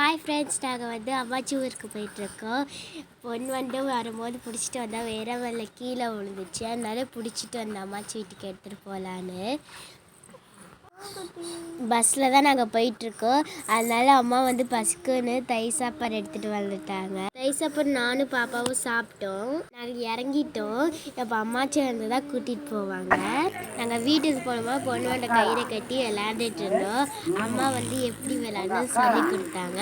Hi friends நாங்கள் வந்து அம்மாச்சி ஊருக்கு போயிட்டுருக்கோம். பொண்ணு வந்து வரும்போது பிடிச்சிட்டு வந்தால் வேற வரல கீழே விழுந்துச்சு. அதனால பிடிச்சிட்டு வந்தேன் அம்மாச்சி வீட்டுக்கு எடுத்துகிட்டு போகலான்னு பஸ்ஸில் தான் நாங்கள் போயிட்டுருக்கோம். அதனால அம்மா வந்து பஸ்க்குன்னு தயிர் சாப்பாடு எடுத்துகிட்டு வந்துட்டாங்க. தயிர் சாப்பாடு நானும் பாப்பாவும் சாப்பிட்டோம். நாங்கள் இறங்கிட்டோம். இப்போ அம்மாச்சி வந்து தான் கூட்டிகிட்டு போவாங்க. நாங்கள் வீட்டுக்கு போனோமா பொண்ணு கயிறை கட்டி விளையாண்டுட்டு இருந்தோம். அம்மா வந்து எப்படி விளையாடணும் சொல்லி கொடுத்தாங்க.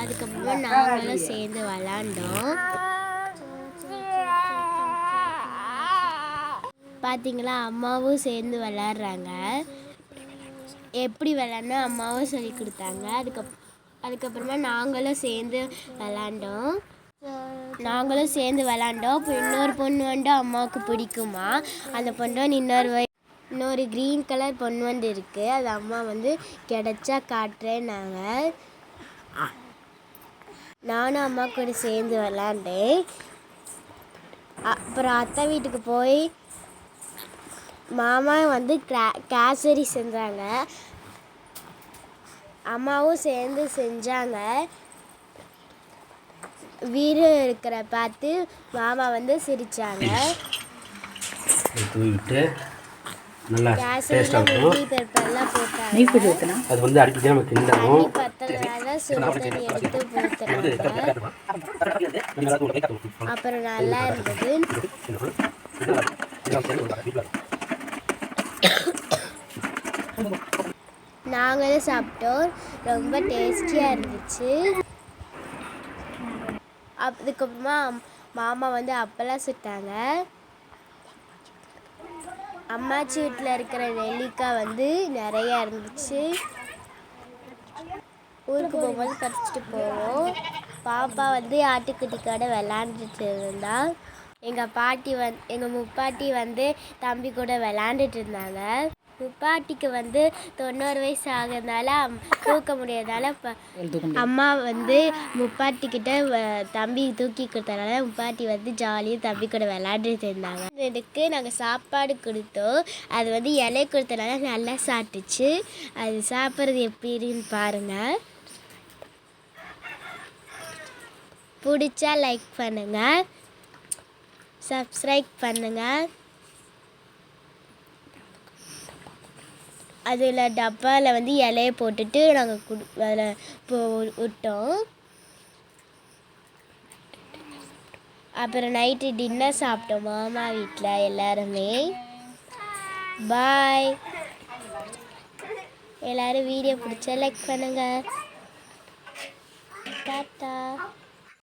அதுக்கப்புறமா நாங்களும் சேர்ந்து விளாண்டோம் பார்த்தீங்களா அம்மாவும் சேர்ந்து விளாட்றாங்க எப்படி விளாட்ணும் அம்மாவும் சொல்லி கொடுத்தாங்க. அதுக்கப் அதுக்கப்புறமா நாங்களும் சேர்ந்து விளாண்டோம் நாங்களும் சேர்ந்து விளாண்டோம் இப்போ இன்னொரு பொண்ணு வந்து அம்மாவுக்கு பிடிக்குமா? அந்த பொண்ணு வந்து இன்னொரு வய இன்னொரு க்ரீன் கலர் பொண்ணு வந்து இருக்குது அது அம்மா வந்து கிடைச்சா காட்டுறேன்னாங்க. நானும் அம்மா கூட சேர்ந்து விளாண்டேன் அப்புறம் அத்தை வீட்டுக்கு போய் மாமா வந்து கிரா கேசரி செஞ்சாங்க. அம்மாவும் சேர்ந்து செஞ்சாங்க. வீடு இருக்கிற பார்த்து மாமா வந்து சிரிச்சாங்க. தூவிட்டு நல்லா டேஸ்ட்டாக இருக்கும் அது வந்து அடிக்கடி நம்ம தண்ணி கிண்டணும் பத்தலனால சுடு தண்ணி எடுத்து போட்டுறாங்க அப்புறம் நல்லா இருந்தது. நாங்களும் சாப்பிட்டோம். ரொம்ப டேஸ்டியாக இருந்துச்சு. அதுக்கப்புறமா மாமா வந்து அப்பெல்லாம் சுட்டாங்க. அம்மாச்சி வீட்டில் இருக்கிற நெல்லிக்காய் வந்து நிறையா இருந்துச்சு. ஊருக்கு போகும்போது பறிச்சுட்டு போவோம். பாப்பா வந்து ஆட்டுக்குட்டி கூட விளாண்டுட்டு இருந்தா. எங்கள் பாட்டி வந் எங்கள் முப்பாட்டி வந்து தம்பி கூட விளாண்டுட்டு இருந்தாங்க. முப்பாட்டிக்கு வந்து தொண்ணூறு வயசு ஆகிறதுனால அம்- தூக்க முடியாதனால இப்போ அம்மா வந்து முப்பாட்டிக்கிட்ட தம்பி தூக்கி கொடுத்தனால முப்பாட்டி வந்து ஜாலியாக தம்பி கூட விளையாண்டுட்டு இருந்தாங்க. இதுக்கு நாங்கள் சாப்பாடு கொடுத்தோம். அது வந்து இலை கொடுத்தனால நல்லா சாப்பிட்டுச்சு. அது சாப்பிட்றது எப்படின்னு பாருங்கள் பிடிச்சா லைக் பண்ணுங்கள் சப்ஸ்கிரைப் பண்ணுங்கள் அதில் டப்பாவில் வந்து இலைய போட்டுட்டு நாங்கள் குடு அதில் போ விட்டோம். அப்புறம் நைட்டு டின்னர் சாப்பிட்டோம் மாமா வீட்டில் எல்லாருமே. பாய். எல்லாரும் வீடியோ பிடிச்சா லைக் பண்ணுங்கள் டாட்டா.